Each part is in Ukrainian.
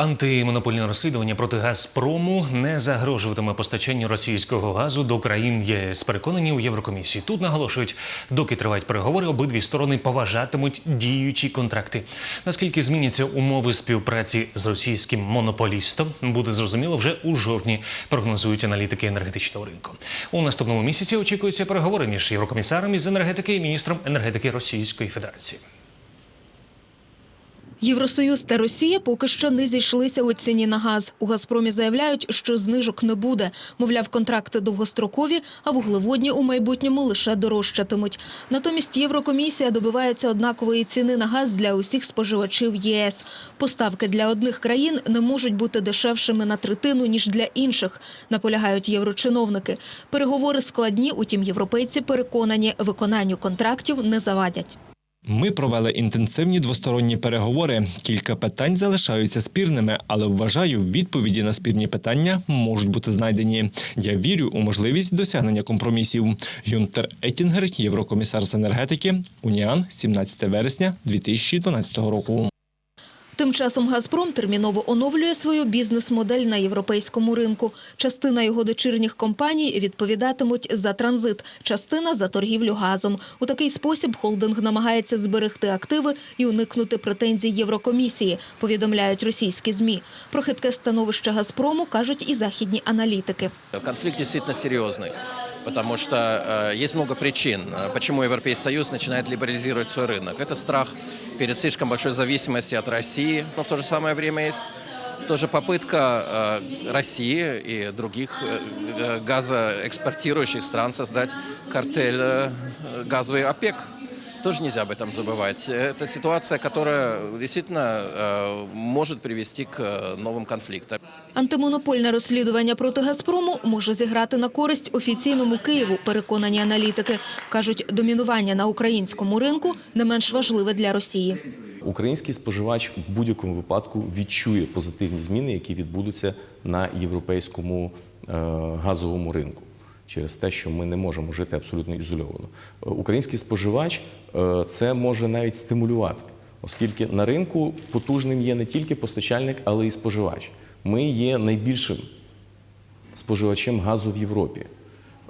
Антимонопольне розслідування проти Газпрому не загрожуватиме постачанню російського газу до країн ЄС. Переконані у Єврокомісії. Тут наголошують, доки тривають переговори, обидві сторони поважатимуть діючі контракти. Наскільки зміняться умови співпраці з російським монополістом, буде зрозуміло вже у жовтні. Прогнозують аналітики енергетичного ринку. У наступному місяці очікуються переговори між єврокомісаром із енергетики і міністром енергетики Російської Федерації. Євросоюз та Росія поки що не зійшлися у ціні на газ. У Газпромі заявляють, що знижок не буде. Мовляв, контракти довгострокові, а вуглеводні у майбутньому лише дорожчатимуть. Натомість Єврокомісія добивається однакової ціни на газ для усіх споживачів ЄС. Поставки для одних країн не можуть бути дешевшими на третину ніж для інших. Наполягають єврочиновники. Переговори складні, утім, європейці переконані, виконанню контрактів не завадять. Ми провели інтенсивні двосторонні переговори. Кілька питань залишаються спірними, але вважаю, відповіді на спірні питання можуть бути знайдені. Я вірю у можливість досягнення компромісів. Юнтер Еттінгер, єврокомісар з енергетики, Уніан, 17 вересня 2012 року. Тим часом «Газпром» терміново оновлює свою бізнес-модель на європейському ринку. Частина його дочірніх компаній відповідатимуть за транзит, частина – за торгівлю газом. У такий спосіб холдинг намагається зберегти активи і уникнути претензій Єврокомісії, повідомляють російські ЗМІ. Про хитке становище «Газпрому» кажуть і західні аналітики. Конфликт действительно серьезный, потому что э, есть много причин, э, почему Европейский Союз начинает либерализировать свой рынок. Это страх перед слишком большой зависимостью от России, но в то же самое время есть тоже попытка э, России и других э, э, газоэкспортирующих стран создать картель э, газовый ОПЕК. Тоже нельзя об этом забывать. Это ситуация, которая действительно э, может привести к э, новым конфликтам. Антимонопольне розслідування проти «Газпрому» може зіграти на користь офіційному Києву, переконані аналітики. Кажуть, домінування на українському ринку не менш важливе для Росії. Український споживач в будь-якому випадку відчує позитивні зміни, які відбудуться на європейському е, газовому ринку. Через те, що ми не можемо жити абсолютно ізольовано. Український споживач е, це може навіть стимулювати, оскільки на ринку потужним є не тільки постачальник, але й споживач. Ми є найбільшим споживачем газу в Європі.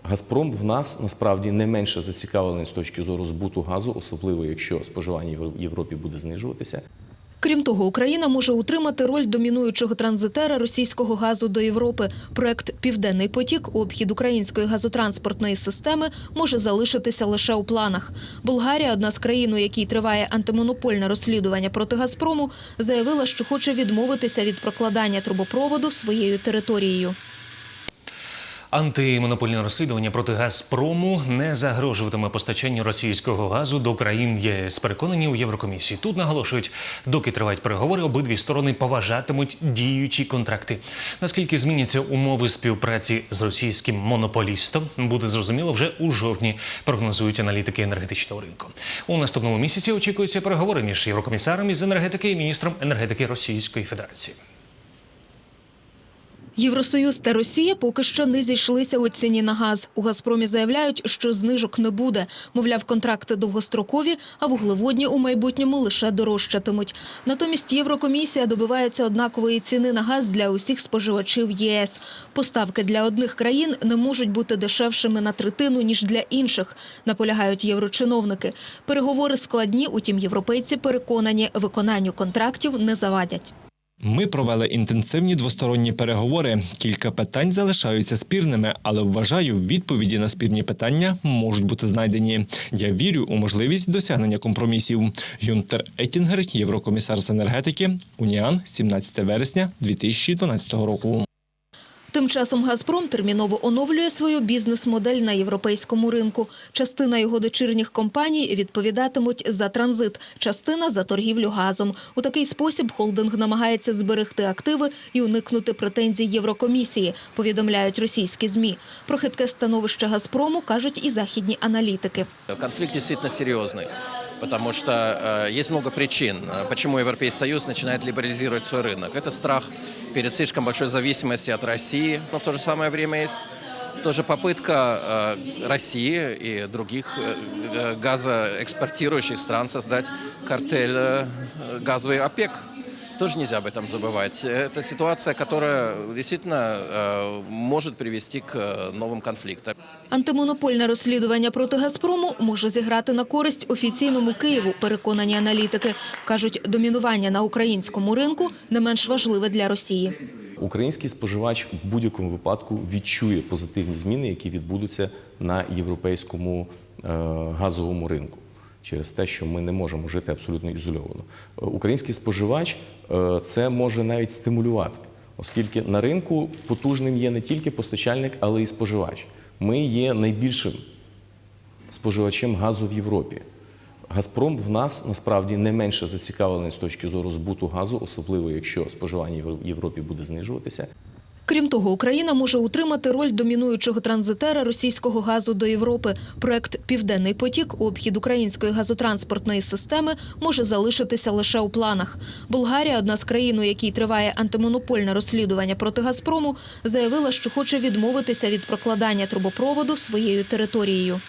Газпром в нас насправді не менше зацікавлений з точки зору збуту газу, особливо якщо споживання в Європі буде знижуватися. Крім того, Україна може утримати роль домінуючого транзитера російського газу до Європи. Проект Південний потік обхід української газотранспортної системи може залишитися лише у планах. Болгарія, одна з країн, у якій триває антимонопольне розслідування проти Газпрому, заявила, що хоче відмовитися від прокладання трубопроводу своєю територією. Антимонопольне розслідування проти Газпрому не загрожуватиме постачанню російського газу до країн ЄС. Переконані у Єврокомісії. Тут наголошують, доки тривають переговори, обидві сторони поважатимуть діючі контракти. Наскільки зміняться умови співпраці з російським монополістом, буде зрозуміло вже у жовтні. Прогнозують аналітики енергетичного ринку. У наступному місяці очікуються переговори між єврокомісаром із енергетики і міністром енергетики Російської Федерації. Євросоюз та Росія поки що не зійшлися у ціні на газ. У «Газпромі» заявляють, що знижок не буде. Мовляв, контракти довгострокові, а вуглеводні у майбутньому лише дорожчатимуть. Натомість Єврокомісія добивається однакової ціни на газ для усіх споживачів ЄС. Поставки для одних країн не можуть бути дешевшими на третину, ніж для інших, наполягають єврочиновники. Переговори складні, утім, європейці переконані, виконанню контрактів не завадять. Ми провели інтенсивні двосторонні переговори. Кілька питань залишаються спірними, але вважаю, відповіді на спірні питання можуть бути знайдені. Я вірю у можливість досягнення компромісів. Юнтер Етінгер, єврокомісар з енергетики, Уніан, 17 вересня 2012 року. Тим часом «Газпром» терміново оновлює свою бізнес-модель на європейському ринку. Частина його дочірніх компаній відповідатимуть за транзит, частина – за торгівлю газом. У такий спосіб холдинг намагається зберегти активи і уникнути претензій Єврокомісії, повідомляють російські ЗМІ. Про хитке становище «Газпрому» кажуть і західні аналітики. Конфликт действительно серьезный, потому что э, есть много причин, э, почему Европейский Союз начинает либерализировать свой рынок. Это страх Перед слишком большой зависимостью от России, но в то же самое время есть тоже попытка э, России и других э, э, газоэкспортирующих стран создать картель э, газовый ОПЕК. Тоже нельзя об этом забывать. Это ситуация, которая действительно э, может привести к э, новым конфликтам. Антимонопольне розслідування проти «Газпрому» може зіграти на користь офіційному Києву, переконані аналітики. Кажуть, домінування на українському ринку не менш важливе для Росії. Український споживач в будь-якому випадку відчує позитивні зміни, які відбудуться на європейському е, газовому ринку. Через те, що ми не можемо жити абсолютно ізольовано. Е, Український споживач е, це може навіть стимулювати, оскільки на ринку потужним є не тільки постачальник, але й споживач. Ми є найбільшим споживачем газу в Європі. Газпром в нас насправді не менше зацікавлений з точки зору збуту газу, особливо якщо споживання в Європі буде знижуватися. Крім того, Україна може утримати роль домінуючого транзитера російського газу до Європи. Проект Південний потік обхід української газотранспортної системи може залишитися лише у планах. Болгарія, одна з країн, у якій триває антимонопольне розслідування проти Газпрому, заявила, що хоче відмовитися від прокладання трубопроводу своєю територією.